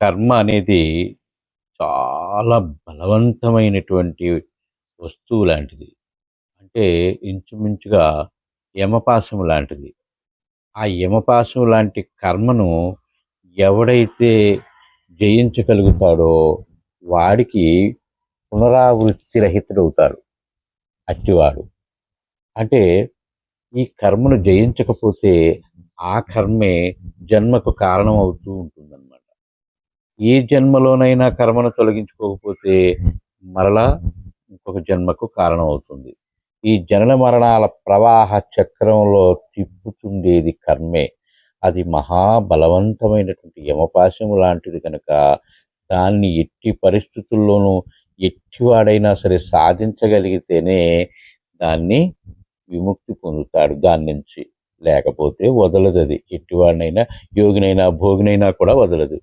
కర్మ అనేది చాలా బలవంతమైనటువంటి వస్తువు లాంటిది. అంటే ఇంచుమించుగా యమపాశం లాంటిది. ఆ యమపాశం లాంటి కర్మను ఎవడైతే జయించగలుగుతాడో వాడికి పునరావృత్తి రహితుడవుతాడు అట్టివాడు. అంటే ఈ కర్మను జయించకపోతే ఆ కర్మే జన్మకు కారణం ఉంటుంది ఏ జన్మలోనైనా కర్మను తొలగించుకోకపోతే మరలా ఇంకొక జన్మకు కారణం అవుతుంది. ఈ జనన మరణాల ప్రవాహ చక్రంలో తిప్పుతుండేది కర్మే. అది మహా బలవంతమైనటువంటి యమపాశము లాంటిది కనుక దాన్ని ఎట్టి పరిస్థితుల్లోనూ ఎట్టివాడైనా సరే సాధించగలిగితేనే దాన్ని విముక్తి పొందుతాడు దాని నుంచి. లేకపోతే వదలదది. ఎట్టివాడినైనా యోగినైనా, భోగినైనా కూడా వదలదు.